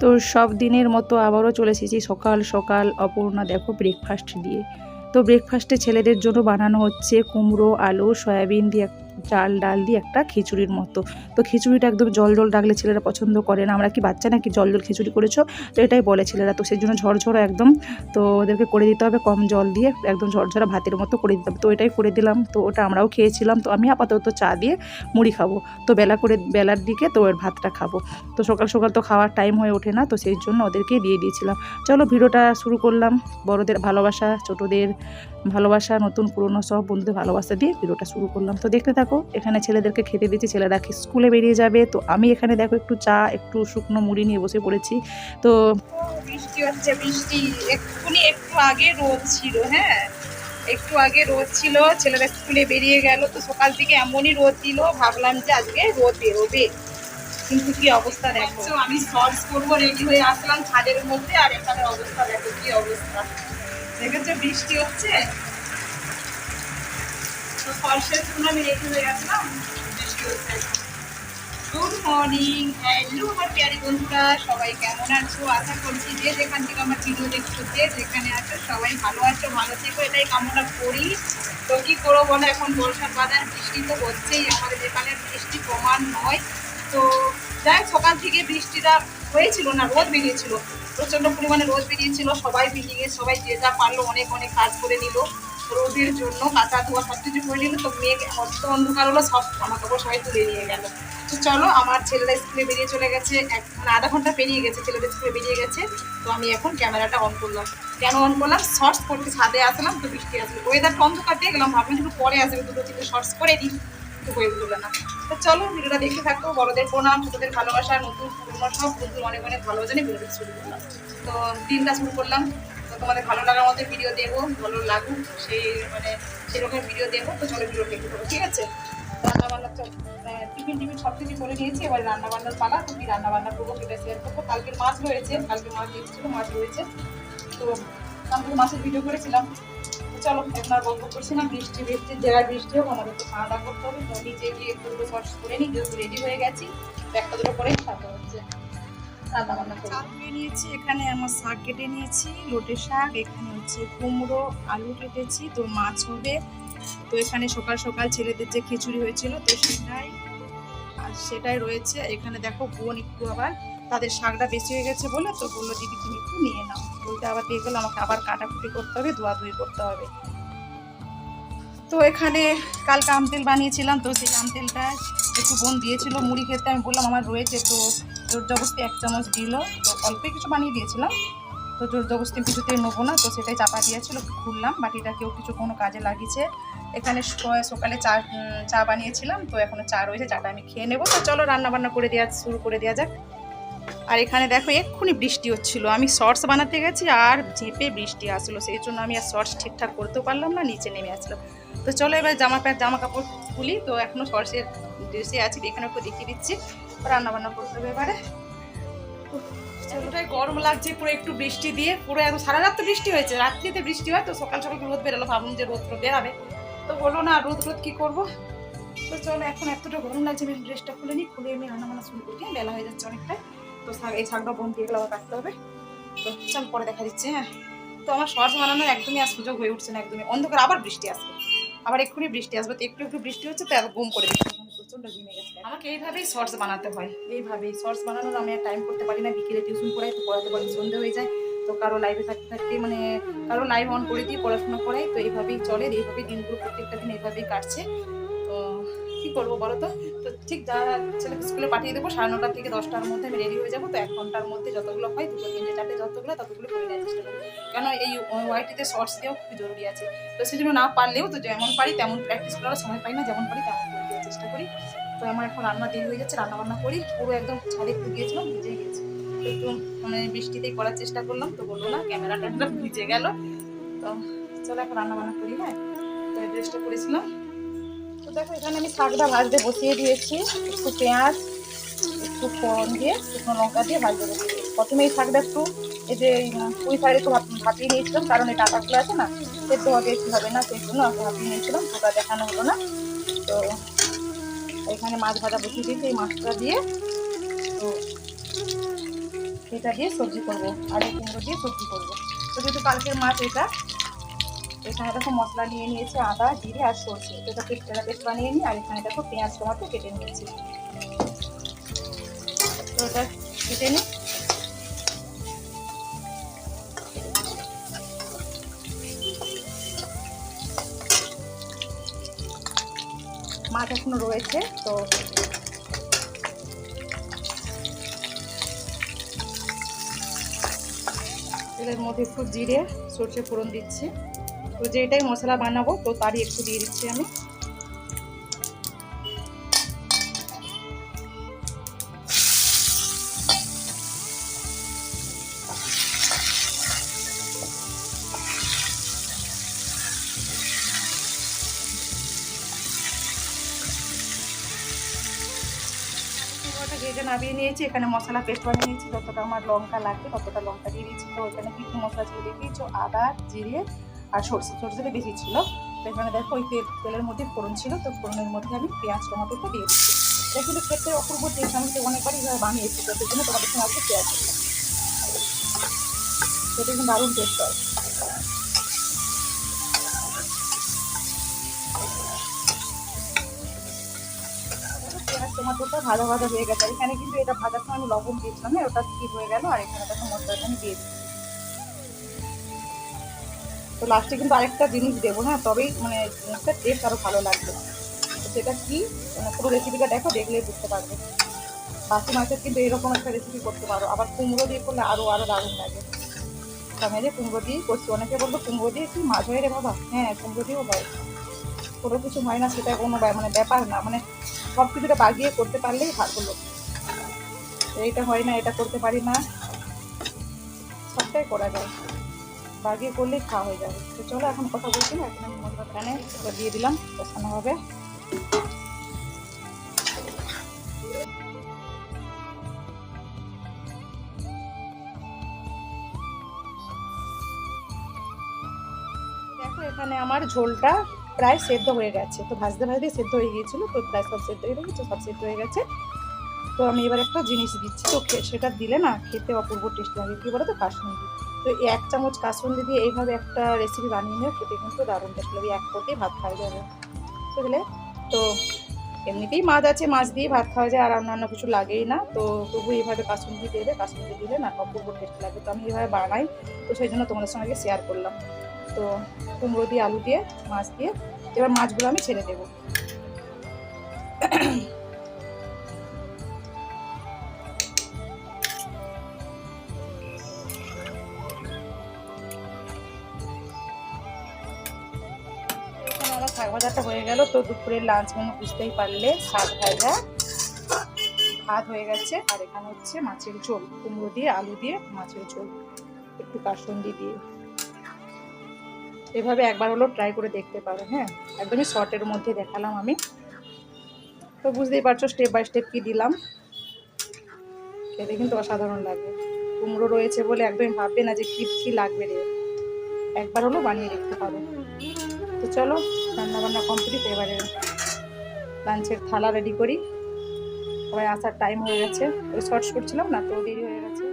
তো সব দিনের মতো আবারও চলে এসেছি সকাল সকাল অপূর্ণা দেখো ব্রেকফাস্ট দিয়ে। তো ব্রেকফাস্টে ছেলেদের জন্য বানানো হচ্ছে কুমড়ো, আলু, সয়াবিন দিয়ে চাল, ডাল দিয়ে একটা খিচুড়ির মতো। তো খিচুড়িটা একদম জল জল ডাকলে ছেলেরা পছন্দ করে না। আমরা কি বাচ্চা নাকি জল জল খিচুড়ি করেছ? তো এটাই বলে ছেলেরা। তো সেই জন্য ঝরঝরা একদম, তো ওদেরকে করে দিতে হবে কম জল দিয়ে, একদম ঝরঝরা ভাতের মতো করে দিতে হবে। তো এটাই করে দিলাম। তো ওটা আমরাও খেয়েছিলাম। তো আমি আপাতত চা দিয়ে মুড়ি খাব। তো বেলা করে, বেলার দিকে তো ওর ভাতটা খাব। তো সকাল সকাল তো খাওয়ার টাইম হয়ে ওঠে না। তো সেই জন্য ওদেরকে দিয়ে দিয়েছিলাম। চলো ভিডিওটা শুরু করলাম। বড়দের ভালোবাসা, ছোটদের ভালোবাসা নতুন পুরনো সব বন্ধুদের ভালোবাসা দিয়ে ভিডিওটা শুরু করলাম। তো দেখতে থাকো এখানে ছেলেদেরকে খেতে দিচ্ছি ছেলেরা স্কুলে বেরিয়ে যাবে। তো আমি এখানে দেখো একটু চা একটু শুকনো মুড়ি নিয়ে বসে পড়েছি। তো বৃষ্টি হচ্ছে বৃষ্টি। এক্ষুনি একটু আগে রোদ ছিল হ্যাঁ? একটু আগে রোদ ছিল ছেলেরা স্কুলে বেরিয়ে গেল। তো সকাল থেকে এমনই রোদ দিল ভাবলাম যে আজকে রোদ বেরোবে। কিন্তু কি অবস্থা দেখো। আমি শর্টস করব রেডি হয়ে আসলাম ছাদের মধ্যে। আর এখানে অবস্থা দেখো কি অবস্থা। দেখেছ বৃষ্টি হচ্ছে? তো শর্টসের জন্য আমি রেডি হয়ে আসলাম বৃষ্টি হচ্ছে। গুড মর্নিং হ্যালো আমার প্যারি বন্ধুরা, সবাই কেমন আছো? আশা করছি যে যেখান থেকে আমার ভিডিও দেখছ, যে যেখানে আছো, সবাই ভালো আছো, ভালো থেকো, এটাই কামনা করি। তো কি করব বলো, এখন বর্ষার বাজার বৃষ্টি তো হচ্ছেই, আমাদের এখানে বৃষ্টি প্রমাণ নয়। তো যাই সকাল থেকে বৃষ্টিটা হয়েছিল না, রোদ বেরিয়েছিল। প্রচণ্ড পরিমাণে রোদ বেরিয়েছিল, সবাই মিলিয়ে সবাই যে যা পারল অনেক অনেক কাজ করে নিল। রোদের জন্য কাঁচা ধোয়া সব কিছু করে নিল, তো মেঘ অস্ত অন্ধকার হলো, সব জামা কাপড় সবাই তুলে নিয়ে গেল। তো চলো, আমার ছেলেরা স্কুলে বেরিয়ে চলে গেছে, এক মানে আধা ঘণ্টা পেরিয়ে গেছে, ছেলেদের স্কুলে বেরিয়ে গেছে। তো আমি এখন ক্যামেরাটা অন করলাম। কেন অন করলাম? শর্টস করতে ছাদে আসলাম, তো বৃষ্টি আসলো। ওয়েদারটা অন্ধকার দিয়ে গেলাম, ভাবলাম একটু পরে আসবে, দুটো তিনটে শর্টস করে দিই তো হয়ে উঠল না। তো চলো, ভিডিওটা দেখতে থাকো, বড়দের প্রণাম, ছোটদের ভালোবাসা, নতুন পুরনো সব বন্ধু অনেক অনেক ভালো জানি ভিডিওটা শুরু করলাম। তো দিনটা শুরু করলাম। তো তোমাদের ভালো লাগার মতো ভিডিও দেবো, ভালো লাগুক, সেই মানে সেরকম ভিডিও দেবো। তো চলো ভিডিও দেখতে থাকো, ঠিক আছে? রান্না বান্না টিফিন টিফিন সব কিছু করে নিয়েছি। এবার রান্না বান্নার পালা তো কি রান্না বান্না করব সেটা শেয়ার করব কালকের মাছ রয়েছে, কালকে মাছ এসেছিল, মাছ রয়েছে। তো কালকে মাছের ভিডিও করেছিলাম। চলো আর গল্প করছি না। বৃষ্টি বৃষ্টির জায়গায় বৃষ্টি হোক, আমাদের তো খাওয়া দাওয়া করতে হবে। তো নিচে গিয়ে একটু শর্টস করে নিই যেহেতু রেডি হয়ে গেছি। একটা দুটো করে খাওয়া হচ্ছে নিয়েছি, এখানে আমার শাক কেটে নিয়েছি, লোটে শাক, এখানে হচ্ছে কুমড়ো, আলু কেটেছি, তো মাছ তো এখানে সকাল সকাল ছেলেদের যে খিচুড়ি হয়েছিল, তো সেটাই, আর সেটাই রয়েছে। এখানে দেখো বোন একটু আবার তাদের শাকটা বেশি হয়ে গেছে বলে তো বলল, দিদি, তুমি একটু নিয়ে নাও। বলতে আবার পেয়ে গেলো, আমাকে আবার কাটাকুটি করতে হবে ধোয়াধুয়ি করতে হবে। তো এখানে কালকে আমতেল বানিয়েছিলাম, তো সেই আমতেলটা একটু বোন দিয়েছিল, মুড়ি খেতে। আমি বললাম, আমার রয়েছে। তো জোর জবস্তি এক চামচ দিল, তো অল্পই কিছু বানিয়ে দিয়েছিলাম। তো জোর জবস্তি কিছুতেই নেব না, তো সেটাই চাপা দিয়েছিল খুললাম। বাটিটা কেউ কিছু কোনো কাজে লাগিয়েছে। এখানে সকালে চা চা বানিয়েছিলাম, তো এখনও চা রয়েছে, চাটা আমি খেয়ে নেব। তো চলো রান্না বান্না করে দেওয়া শুরু করে দেওয়া যাক। আর এখানে দেখো এক্ষুনি বৃষ্টি হচ্ছিল। আমি শর্টস বানাতে গেছি আর ঝেঁপে বৃষ্টি আসলো। সেই জন্য আমি আর শর্টস ঠিকঠাক করতেও পারলাম না, নিচে নেমে আসলাম তো চলো এবার জামা প্যান্ট, জামা কাপড় খুলি। তো এখনও শর্টসের ড্রেসে আছি এখানে একটু দেখিয়ে দিচ্ছি। রান্না বান্না করতে হবে এবারে। এতটাই গরম লাগছে, পুরো একটু বৃষ্টি দিয়ে। পুরো এত, সারা রাত তো বৃষ্টি হয়েছে। রাত্রিতে বৃষ্টি হয়, তো সকাল সকাল রোদ বেরোলো। ভাবলাম যে রোদ রোদ বেরাবে। তো হলো না, রোদ রোদ কী করব? তো চলো, এখন এতটা গরম লাগছে, আমি ড্রেসটা খুলে নিই। খুলে আমি রান্না বান্না শুরু করি। বেলা হয়ে যাচ্ছে অনেকটা তো এই শাকটা বোন দিয়ে গেলে আবার কাটতে হবে। তো চল পরে দেখা দিচ্ছে হ্যাঁ? তো আমার শর্টস বানানোর একদমই আর সুযোগ হয়ে উঠছে না একদমই। অন্ধকার আবার বৃষ্টি আসবে। আবার এক্ষুনি বৃষ্টি আসবে। তো একটু একটু বৃষ্টি হচ্ছে তো গুম করে দিচ্ছে। প্রচণ্ড ঘিমে গেছে। আমাকে এইভাবেই শর্টস বানাতে হয়। এইভাবেই। শর্টস বানানোর আমি আর টাইম করতে পারি না। বিকেলে টিউশন পড়াই তো পড়াতে পারি সন্ধে হয়ে যায়। তো কারও লাইভে থাকতে থাকতে মানে কারও লাইভ অন করে দিয়ে পড়াশোনা করাই তো এইভাবেই চলে। এইভাবেই দিনগুলো প্রত্যেকটা দিন এইভাবেই কাটছে। করব বলো তো? তো ঠিক যা ছেলেকে স্কুলে পাঠিয়ে দেবো, সাড়ে নটার থেকে দশটার মধ্যে আমি রেডি হয়ে যাব। তো এক ঘণ্টার মধ্যে যতগুলো হয়, দুটো তিনটে চারটে যতগুলো, ততগুলো করে নেওয়ার চেষ্টা করব। কেন এই ওয়াইটিতে শর্টস দেওয়া খুবই জরুরি আছে। তো সেই জন্য না পারলেও তো যেমন পারি, তেমন প্র্যাকটিস করার সময় পাই না, যেমন পারি তেমন করে দেওয়ার চেষ্টা করি। তো আমার এখন রান্না দেরি হয়ে যাচ্ছে রান্না বান্না করি, পুরো একদম ছাদে একটু গিয়েছিলাম ভিজে গেছে একটু মানে বৃষ্টিতেই করার চেষ্টা করলাম, তো বলল না ক্যামেরাটা ভিজে গেল। তো চলো এখন রান্না বান্না করি হ্যাঁ? তো ড্রেসটা করেছিলাম তো দেখো, এখানে আমি শাকটা ভাজতে বসিয়ে দিয়েছি। একটু পেঁয়াজ, একটু ফোড়ন দিয়ে শুকনো লঙ্কা দিয়ে ভাজতে বসিয়ে দিয়েছি। প্রথমে এই শাকটা একটু, এই যে পুঁই শাড়ি একটু ভাপ- ভাপিয়ে নিয়েছিলাম, কারণ এই টাকাগুলো আছে না, সেদ্ধ হবে একটু হবে না, সেই জন্য ভাপিয়ে নিয়েছিলাম, ওটা দেখানো হলো না। তো এখানে মাছ ভাজা বসিয়ে দিয়েছি, এই মাছটা দিয়ে। তো এটা দিয়ে সবজি করব, আলু কুমড়ো দিয়ে সবজি করব। তো যেহেতু কালকের মাছ এটা এখানে দেখো মশলা নিয়ে নিয়েছি আদা, জিরে আর সরষে। এটা পেস্ট এটা পেস্ট বানিয়ে নিই আর এখানে দেখো পেঁয়াজ, টমাটো কেটে নিয়েছি। তো কেটে নিই মাছ এখনও রয়েছে, তো তেলের মধ্যে একটু জিরে, সর্ষে ফোড়ন দিচ্ছি। তো যেটাই মশলা বানাবো, তো তারই একটু দিয়ে দিচ্ছি আমি। ভেজে নামিয়ে নিয়েছি, এখানে মশলা পেস্ট বানিয়ে নিয়েছি, যতটা আমার লঙ্কা লাগবে ততটা লঙ্কা দিয়ে দিয়েছি তো এখানে কিছু মশলা ছিল দিয়েছি আদা, জিরে আর সরষে সরষেটা বেশি ছিল। তো এখানে দেখো ওই তেল, তেলের মধ্যে ফোড়ন ছিল। তো ফোড়নের মধ্যে আমি পেঁয়াজ টমাটোটা দিয়ে দিচ্ছি। এটা কিন্তু খেতে অপূর্ব টেস্ট আমি তো অনেকবারই বানিয়েছি, তো জন্য তোমাদের সঙ্গে আজকে করলাম। সেটা কিন্তু দারুণ টেস্ট হয়। পেঁয়াজ, টমাটোটা ভাজা ভাজা হয়ে গেছে। এখানে কিন্তু এটা ভাজার সময় আমি লবণ দিয়েছিলাম হ্যাঁ ওটা স্কিপ হয়ে গেল। আর এখানে দেখো মশলাটা আমি দিয়ে দিচ্ছি। তো লাস্টে কিন্তু আরেকটা জিনিস দেবো হ্যাঁ? তবেই মানে একটা টেস্ট আরও ভালো লাগবে। তো সেটা কি? মানে পুরো রেসিপিটা দেখো, দেখলেই বুঝতে পারবে। বাসি মাছের কিন্তু এরকম একটা রেসিপি করতে পারো। আবার কুমড়ো দিয়ে করলে আরও আরও দারুণ লাগে। আমি যে কুমড়ো দিয়ে করছি। অনেকে বলব কুমড়ো দিয়ে কি মাছ হয়ে রে বাবা? হ্যাঁ কুমড়ো দিয়েও হয়। কোনো কিছু হয় না, সেটা কোনো মানে ব্যাপার না। মানে সব কিছুটা বাগিয়ে করতে পারলেই ভালো এইটা হয় না, এটা করতে পারি না। সবটাই করা যায়। বাগিয়ে করলেই খাওয়া হয়ে যাবে। তো চলো এখন কথা বলছি না, এখন আমি মশলা প্যানে দিয়ে দিলাম কষানো হবে। দেখো এখানে আমার ঝোলটা প্রায় সেদ্ধ হয়ে গেছে। তো ভাজতে ভাজতে সেদ্ধ হয়ে গিয়েছিল, তো প্রায় সব সেদ্ধ হয়ে গেছে সব সেদ্ধ হয়ে গেছে। তো আমি এবার একটা জিনিস দিচ্ছি। তো সেটা দিলে না খেতে অপূর্ব টেস্ট লাগে। কী বলো তো কাসুন্দি তো এক চামচ কাসুন্দি দিয়ে এইভাবে একটা রেসিপি বানিয়ে নিয়ে খেতে কিন্তু দারুণ টেস্ট লাগে এক কোটি ভাত খাওয়া যাবে। বুঝলে? তো এমনিতেই মাছ আছে, মাছ দিয়ে ভাত খাওয়া যায়, আর অন্যান্য কিছু লাগেই না। তো তবু এইভাবে কাসুন্দি দেবে কাসুন্দি দিলে না অপূর্ব টেস্ট লাগে তো আমি এইভাবে বানাই, তো সেই জন্য তোমাদের সঙ্গে শেয়ার করলাম। তো কুমড়ো দিয়ে, আলু দিয়ে, মাছ দিয়ে, এবার মাছগুলো আমি ছেড়ে দেবো। শাক ভাজাটা হয়ে গেল, তো দুপুরের লাঞ্চ মেনু বুঝতেই পারলে শাক ভাজা ভাত হয়ে গেছে। আর এখানে হচ্ছে মাছের ঝোল, কুমড়ো দিয়ে, আলু দিয়ে, মাছের ঝোল, একটু কাসুন্দি দিয়ে। এভাবে একবার হলো ট্রাই করে দেখতে পারো হ্যাঁ? একদমই শর্টের মধ্যে দেখালাম আমি। তো বুঝতেই পারছ স্টেপ বাই স্টেপ কি দিলাম। খেতে কিন্তু অসাধারণ লাগবে কুমড়ো রয়েছে বলে একদমই ভাববে না যে কী কী লাগবে রে। একবার হলো বানিয়ে দেখতে পারো। তো চলো রান্না বান্না কমপ্লিট এবারে লাঞ্চের থালা রেডি করি। সবাই আসার টাইম হয়ে গেছে। ওই শর্টস করছিলাম না, তো দেরি হয়ে গেছে।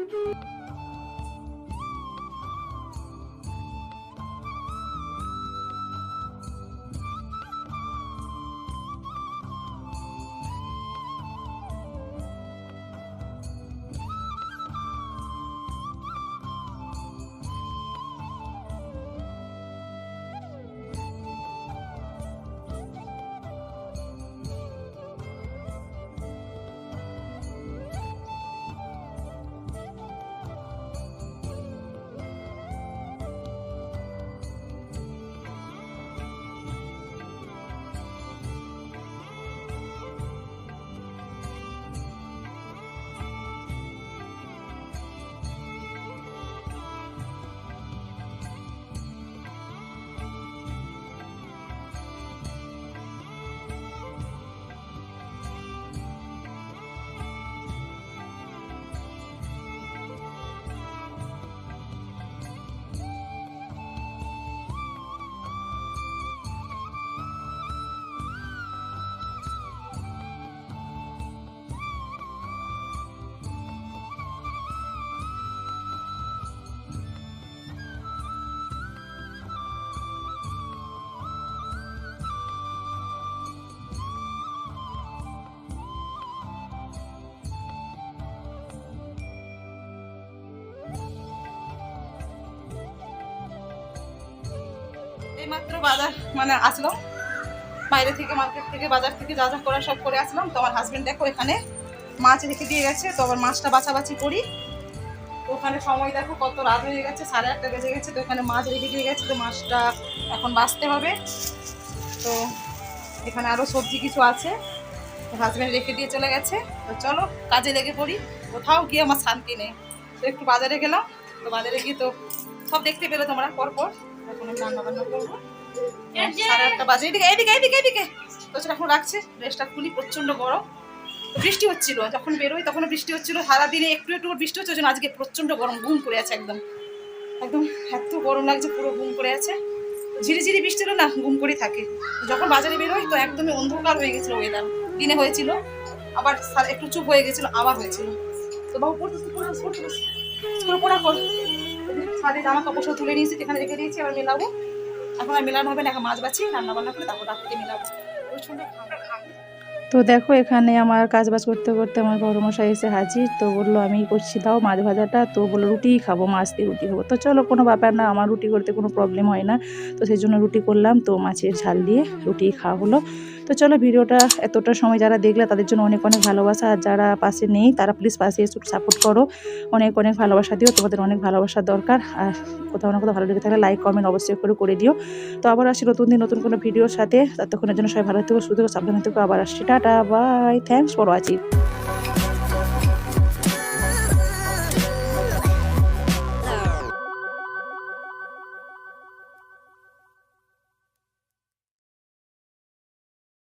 এইমাত্র বাজার মানে আসলাম বাইরে থেকে মার্কেট থেকে, বাজার থেকে যা যা করা সব করে আসলাম। তো আমার হাজবেন্ড দেখো এখানে মাছ রেখে দিয়ে গেছে। তো আবার মাছটা বাছাবাছি করি। ওখানে সময় দেখো কত রাত হয়ে গেছে, সাড়ে আটটা বেজে গেছে। তো এখানে মাছ রেখে দিয়ে গেছে, তো মাছটা এখন বাছতে হবে। তো এখানে আরও সবজি কিছু আছে। হাজব্যান্ড রেখে দিয়ে চলে গেছে। তো চলো, কাজে লেগে পড়ি। কোথাও গিয়ে আমার শান্তি নেই। তো একটু বাজারে গেলাম। তো বাজারে গিয়ে তো সব দেখতে পেলে তোমরা পর পর এখন আমি রান্না বান্না করব সাড়ে আটটা বাজে এদিকে এদিকে এদিকে এদিকে তো এখন রাখছে ড্রেসটা খুলি প্রচণ্ড গরম বৃষ্টি হচ্ছিল যখন বেরোই তখন বৃষ্টি হচ্ছিল সারাদিনে একটু একটু বৃষ্টি হচ্ছে জন্য আজকে প্রচণ্ড গরম ঘুম করে আছে একদম একদম এত গরম লাগছে পুরো ঘুম করে আছে ঝিরিঝিরি বৃষ্টি হলো না ঘুম করে থাকে যখন বাজারে বেরোই তো একদমই অন্ধকার হয়ে গেছিল ওয়েদার দিনে হয়েছিল আবার একটু চুপ হয়ে গেছিল আবার হয়েছিল তো বাবু পড়তে পড়া কর সারে জামা কাপড় সব তুলে নিয়েছি এখানে রেখে দিয়েছি, এবার মেলাবো। এখন আর মেলানো হবে না, এখন মাছ বাছি রান্না বান্না করে তারপর রাত্রে মেলাবো। তো দেখো, এখানে আমার কাজ বাজ করতে করতে আমার মশাই এসে হাজির, তো বলল, আমি করছি, দাও মাছ ভাজাটা। তো বলল রুটিই খাব, মাছ দিয়ে রুটি খাব। তো চলো, কোনো ব্যাপার না, আমার রুটি করতে কোনো প্রবলেম হয় না। তো সেই জন্য রুটি করলাম, তো মাছের ঝাল দিয়ে রুটি খাওয়া হলো। তো চলো ভিডিওটা এতটা সময় যারা দেখলে তাদের জন্য অনেক অনেক ভালোবাসা। আর যারা পাশে নেই তারা প্লিজ পাশে এসে সাপোর্ট করো। অনেক অনেক ভালোবাসা দিও, তোমাদের অনেক ভালোবাসার দরকার। আর কোথাও না কোথাও ভালো লেগে থাকলে লাইক কমেন্ট অবশ্যই করে করে দিও। তো আবার আসি নতুন দিন, নতুন কোনো ভিডিওর সাথে। ততক্ষণের জন্য সবাই ভালো থেকো সাবধান সাবধানে থেকো। আবার আসছি। Tata bye thanks for watching